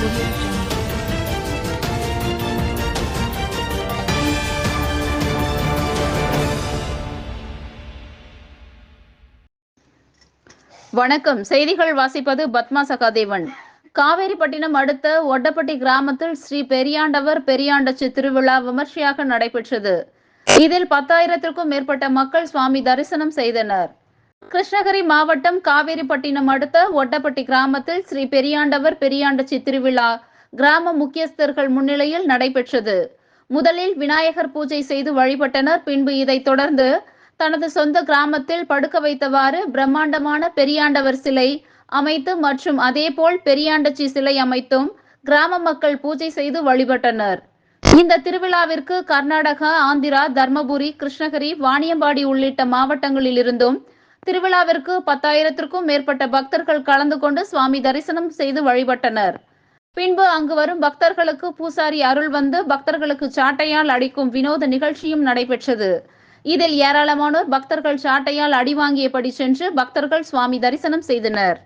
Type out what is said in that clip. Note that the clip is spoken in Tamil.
வணக்கம். செய்திகள் வாசிப்பது பத்மா சகாதேவன். காவேரிப்பட்டினம் அடுத்த ஒட்டப்பட்டி கிராமத்தில் ஸ்ரீ பெரியாண்டவர் பெரியாண்டச்சி திருவிழா விமர்சையாக நடைபெற்றது. இதில் பத்தாயிரத்திற்கும் மேற்பட்ட மக்கள் சுவாமி தரிசனம் செய்தனர். கிருஷ்ணகிரி மாவட்டம் காவேரிப்பட்டினம் அடுத்த ஒட்டப்பட்டி கிராமத்தில் ஸ்ரீ பெரியாண்டவர் பெரியாண்டச்சி திருவிழா கிராம முக்கியஸ்தர்கள் முன்னிலையில் நடைபெற்றது. முதலில் விநாயகர் பூஜை செய்து வழிபட்டனர். பின்பு இதை தொடர்ந்து தனது சொந்த கிராமத்தில் படுக்க வைத்தவாறு பிரம்மாண்டமான பெரியாண்டவர் சிலை அமைத்து மற்றும் அதேபோல் பெரியாண்டச்சி சிலை அமைத்தும் கிராம மக்கள் பூஜை செய்து வழிபட்டனர். இந்த திருவிழாவிற்கு கர்நாடகா ஆந்திரா தர்மபுரி கிருஷ்ணகிரி வாணியம்பாடி உள்ளிட்ட மாவட்டங்களில் இருந்தும் திருவிழாவிற்கு பத்தாயிரத்திற்கும் மேற்பட்ட பக்தர்கள் கலந்து கொண்டு சுவாமி தரிசனம் செய்து வழிபட்டனர். பின்பு அங்கு வரும் பக்தர்களுக்கு பூசாரி அருள் வந்து பக்தர்களுக்கு சாட்டையால் அடிக்கும் வினோத நிகழ்ச்சியும் நடைபெற்றது. இதில் ஏராளமானோர் பக்தர்கள் சாட்டையால் அடி வாங்கியபடி சென்று பக்தர்கள் சுவாமி தரிசனம் செய்தனர்.